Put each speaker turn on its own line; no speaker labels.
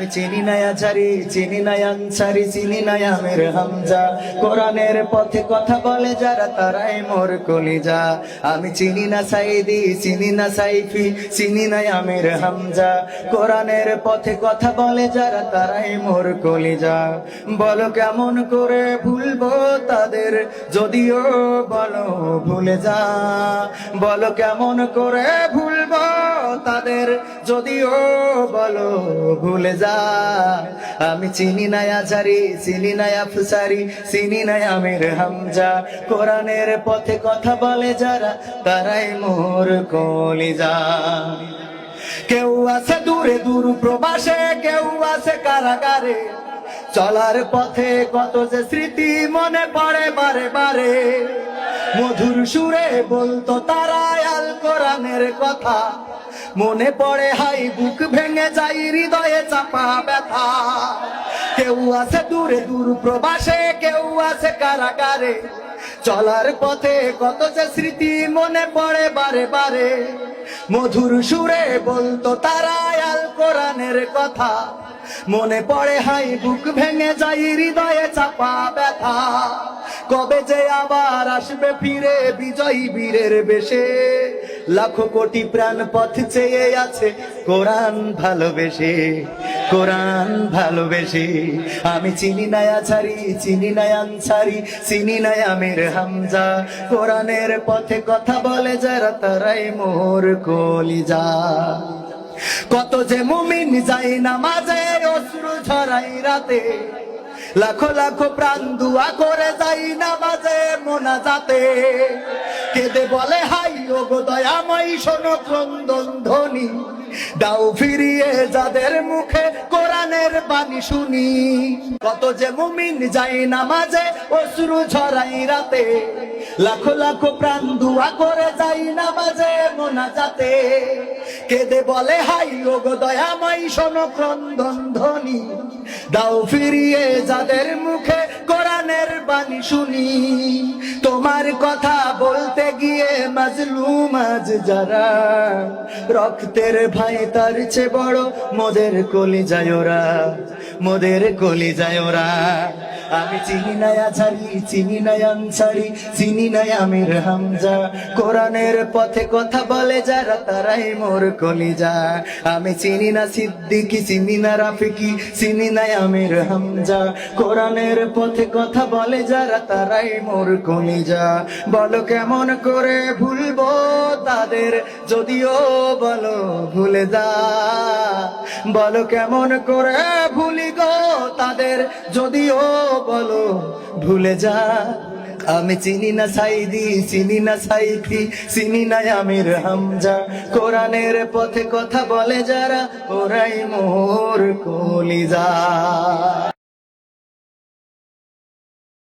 আমি চিনি নাই আচারি চিনি নাই আনসারি, চিনি নাই আমের হামজা। কোরআনের পথে কথা বলে যারা, তারাই মোর কলিজা। আমি চিনি না সাইদি, চিনি না সাইফি, চিনি নাই আমের হামজা। কোরআনের পথে কথা বলে যারা, তারাই মোর কলিজা। বলো কেমন করে ভুলবো তাদের, যদিও বলো ভুলে যা। বলো কেমন করে তাদের যদিও বলো ভুলে যা। আমি চিনি নাই আচারি, চিনি নাই আফসারি, চিনি নাই আমির হামজা। কোরআনের পথে কথা বলে যারা, তারাই মোর কলিজা। কেউ আছে দূরে দূর প্রবাসে, কেউ আছে কারাগারে। চলার পথে কত যে স্মৃতি মনে পড়ে বারে বারে। মধুর সুরে বলতো তারা আল কোরআনের কথা। মনে পড়ে, হাই, বুক ভেঙে যাই হৃদয়ে চাপা ব্যথা। কেউ আছে দূরে, দূর প্রবাসে, কেউ আছে কারাগারে। চলার পথে কত যে স্মৃতি মনে পড়ে বারে বারে। মধুর সুরে বলতো তারা আল কোরআনের কথা। মনে পড়ে, হাই, বুক ভেঙে যাই হৃদয়ে চাপা ব্যথা। কবে যে আবার আসবে ফিরে বিজয়ী বীরের বেশে? লাখো কোটি প্রাণ পথ চেয়ে আছে কোরআন ভালোবেসে কোরআন ভালোবেসে। আমি চিনি নাই আছারি, চিনি নাই আনসারি, চিনি নাই আমির হামজা। কোরআনের পথে কথা বলে যারা তারাই মোর কলিজা। কত যে মুমিন যাই না মাঝে অশ্রু ঝরাই রাতে লাখো লাখো প্রাণ দুয়া করে যাই না বাজে মোনা যাতে কেঁদে বলে, হাই ও গো দয়াময় শোনো ক্রন্দন ধ্বনি। দাও ফিরিয়ে যাদের মুখে কোরআনের বাণী শুনি। কত যে মুমিন যাই না মাঝে অশ্রু ঝরাই রাতে। লাখো লাখো প্রাণ দুয়া করে যাই না মাঝে মোনা যাতে কেদে বলে, হাই ও গো দয়াময় শোনো ক্রন্দন ধ্বনি। দাও ফিরিয়ে যাদের মুখে কোরআনের শুনি। তোমার কথা বলতে গিয়ে মাজলুম আজ যারা। রক্তের ভাই তার চেয়ে বড় মোদের কলি যায় ওরা, মোদের কলি যায় ওরা। আমি চিনি নাই আছারি চিনি নাই আনসারি চিনি নাই আমির হামজা। কোরআনের পথে কথা বলে যারা, তারাই মোর কলিজা। আমি চিনি না সিদ্দিকি, চিনি না রাফিকি, চিনি নাই আমির হামজা। কোরআনের পথে কথা বলে যারা, তারাই মোর কলিজা। বলো কেমন করে ভুলবো তাদের, যদিও বলো ভুলে যা। বলো কেমন করে ভুলি গো তাদের, যদিও বলো, ভুলে যা আমি চিনি না সাইদি, চিনি না সাইফি, চিনি না আমির হামজা। কোরআনের পথে কথা বলে যারা, ওরাই মোর কলিজা।